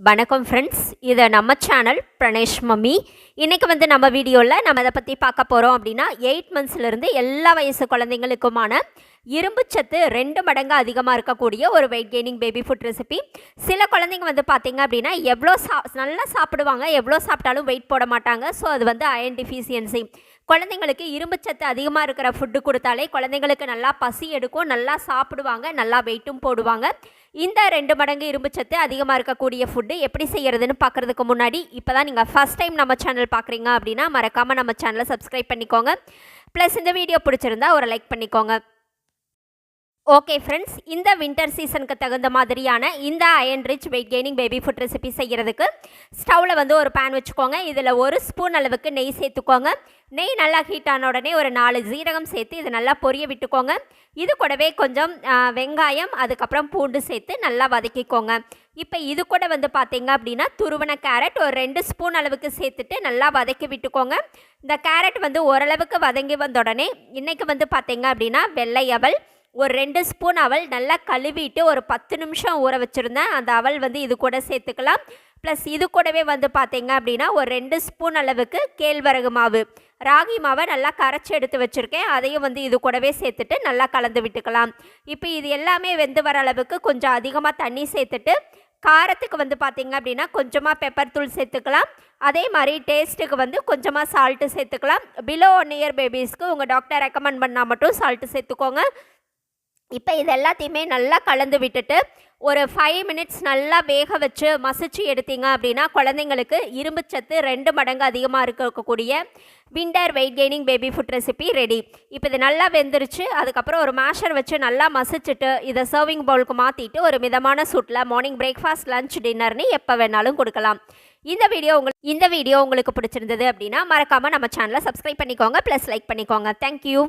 வணக்கம் ஃப்ரெண்ட்ஸ் இது நம்ம சேனல் பிரணேஷ் மம்மி. இன்றைக்கி வந்து நம்ம வீடியோவில் நம்ம இதை பற்றி பார்க்க போகிறோம் அப்படின்னா எயிட் மந்த்ஸ்லேருந்து எல்லா வயசு குழந்தைங்களுக்குமான இரும்பு சத்து ரெண்டு மடங்கு அதிகமாக இருக்கக்கூடிய ஒரு weight gaining baby food recipe சில குழந்தைங்க வந்து பார்த்திங்க அப்படின்னா எவ்வளோ சா நல்லா சாப்பிடுவாங்க எவ்வளோ சாப்பிட்டாலும் வெயிட் போட மாட்டாங்க. ஸோ அது வந்து அயன் டிஃபிஷியன்சி குழந்தைங்களுக்கு இரும்பு சத்து அதிகமாக இருக்கிற ஃபுட்டு கொடுத்தாலே குழந்தைங்களுக்கு நல்லா பசி எடுக்கும் நல்லா சாப்பிடுவாங்க நல்லா வெயிட்டும் போடுவாங்க. இந்த ரெண்டு மடங்கு இரும்பு சத்து அதிகமாக இருக்கக்கூடிய ஃபுட்டு எப்படி செய்கிறதுன்னு பார்க்குறதுக்கு முன்னாடி இப்போ தான் நீங்கள் ஃபஸ்ட் டைம் நம்ம சேனல் பார்க்குறீங்க அப்படின்னா மறக்காமல் நம்ம சேனலை சப்ஸ்கிரைப் பண்ணிக்கோங்க. ப்ளஸ் இந்த வீடியோ பிடிச்சிருந்தா ஒரு லைக் பண்ணிக்கோங்க. ஓகே ஃப்ரெண்ட்ஸ் இந்த வின்டர் சீசனுக்கு தகுந்த மாதிரியான இந்த iron rich weight gaining baby food recipe செய்கிறதுக்கு ஸ்டவ்வில் வந்து ஒரு பேன் வச்சுக்கோங்க. இதில் ஒரு ஸ்பூன் அளவுக்கு நெய் சேர்த்துக்கோங்க. நெய் நல்லா ஹீட் ஆன உடனே ஒரு நாலு ஜீரகம் சேர்த்து இது நல்லா பொரிய விட்டுக்கோங்க. இது கூடவே கொஞ்சம் வெங்காயம் அதுக்கப்புறம் பூண்டு சேர்த்து நல்லா வதக்கிக்கோங்க. இப்போ இது கூட வந்து பார்த்தீங்க அப்படின்னா துருவன கேரட் ஒரு ரெண்டு ஸ்பூன் அளவுக்கு சேர்த்துட்டு நல்லா வதக்கி விட்டுக்கோங்க. இந்த கேரட் வந்து ஓரளவுக்கு வதங்கி வந்த உடனே இன்றைக்கி வந்து பார்த்தீங்க அப்படின்னா வெள்ளை அவல் ஒரு ரெண்டு ஸ்பூன் அவல் நல்லா கழுவிட்டு ஒரு பத்து நிமிஷம் ஊற வச்சுருந்தேன். அந்த அவல் வந்து இது கூட சேர்த்துக்கலாம். ப்ளஸ் இது கூடவே வந்து பார்த்தீங்க அப்படின்னா ஒரு ரெண்டு ஸ்பூன் அளவுக்கு கேழ்வரகு மாவு. ராகி மாவை நல்லா கரைச்சி எடுத்து வச்சுருக்கேன். அதையும் வந்து இது கூடவே சேர்த்துட்டு நல்லா கலந்து விட்டுக்கலாம். இப்போ இது எல்லாமே வெந்து வர அளவுக்கு கொஞ்சம் அதிகமாக தண்ணி சேர்த்துட்டு காரத்துக்கு வந்து பார்த்தீங்க அப்படின்னா கொஞ்சமாக பெப்பர் தூள் சேர்த்துக்கலாம். அதே மாதிரி டேஸ்ட்டுக்கு வந்து கொஞ்சமாக சால்ட்டு சேர்த்துக்கலாம். பிலோ ஒன் இயர் பேபிஸ்க்கு உங்கள் டாக்டர் ரெக்கமெண்ட் பண்ணால் மட்டும் சால்ட்டு சேர்த்துக்கோங்க. இப்போ இது எல்லாத்தையுமே நல்லா கலந்து விட்டுட்டு ஒரு ஃபைவ் மினிட்ஸ் நல்லா வேக வச்சு மசிச்சு எடுத்தீங்க அப்படின்னா குழந்தைங்களுக்கு இரும்புச்சத்து ரெண்டு மடங்கு அதிகமாக இருக்கக்கூடிய winter weight gaining baby food recipe ready இப்போ இது நல்லா வெந்துருச்சு அதுக்கப்புறம் ஒரு மேஷர் வச்சு நல்லா மசிச்சுட்டு இதை சர்விங் பவுலுக்கு மாற்றிட்டு ஒரு மிதமான சூட்டில் மார்னிங் பிரேக்ஃபாஸ்ட் லஞ்ச் டின்னர்னு எப்போ வேணாலும் கொடுக்கலாம். இந்த வீடியோ உங்களுக்கு இந்த வீடியோ உங்களுக்கு பிடிச்சிருந்தது அப்படின்னா மறக்காமல் நம்ம சேனலை சப்ஸ்கிரைப் பண்ணிக்கோங்க ப்ளஸ் லைக் பண்ணிக்கோங்க. தேங்க்யூ